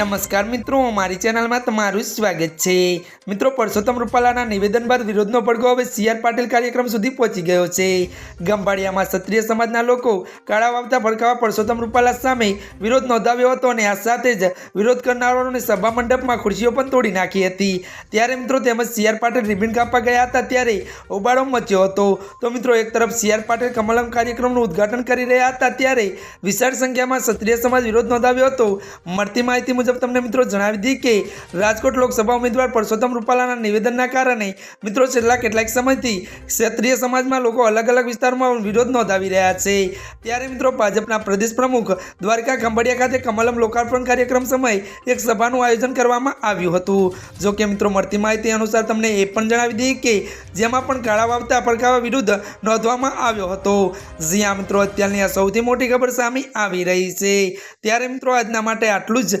નમસ્કાર મિત્રો, મારી ચેનલમાં તમારું સ્વાગત છે. મિત્રો, પરસોત્તમ રૂપાલાના નિવેદન બાદ વિરોધનો પડઘો હવે સી આર પાટીલ કાર્યક્રમ સુધી પહોંચી ગયો છે. ગંભાડિયામાં ક્ષત્રિય સમાજના લોકો કાળા વાવતા ભડકાવા પરસોત્તમ રૂપાલા સામે વિરોધ નોંધાવ્યો હતો અને આ સાથે જ વિરોધ કરનારાઓને સભા મંડપમાં ખુરશીઓ પણ તોડી નાખી હતી. ત્યારે મિત્રો, તેમજ સી આર પાટીલ રિબિન કાપવા ગયા હતા ત્યારે ઉબાળો મચ્યો હતો. તો મિત્રો, એક તરફ સી આર પાટીલ કમલમ કાર્યક્રમનું ઉદ્ઘાટન કરી રહ્યા હતા ત્યારે વિશાળ સંખ્યામાં ક્ષત્રિય સમાજ વિરોધ નોંધાવ્યો હતો. મળતી માહિતી મુજબ તમને મિત્રો જણાવી દઈએ કે રાજકોટ લોકસભા ઉમેદવાર પરસોત્તમ રૂપાલાના નિવેદનના કારણે મિત્રો છેલ્લા કેટલાક સમયથી ક્ષેત્રીય સમાજમાં લોકો અલગ અલગ વિસ્તારમાં વિરોધ નોંધાવી રહ્યા છે. ત્યારે મિત્રો ભાજપના પ્રદેશ પ્રમુખ દ્વારકા ખંભાળિયા ખાતે કમલમ લોકાર્પણ કાર્યક્રમ સમયે એક સભાનું આયોજન કરવામાં આવ્યું હતું. જો કે મિત્રો મળતી માહિતી અનુસાર તમને એ પણ જણાવી દઈએ કે જેમાં પણ કાળા વાવતા પડકાવા વિરુદ્ધ નોંધવામાં આવ્યો હતો. જ્યાં મિત્રો, અત્યારની આ સૌથી મોટી ખબર સામે આવી રહી છે. ત્યારે મિત્રો આજના માટે આટલું જ.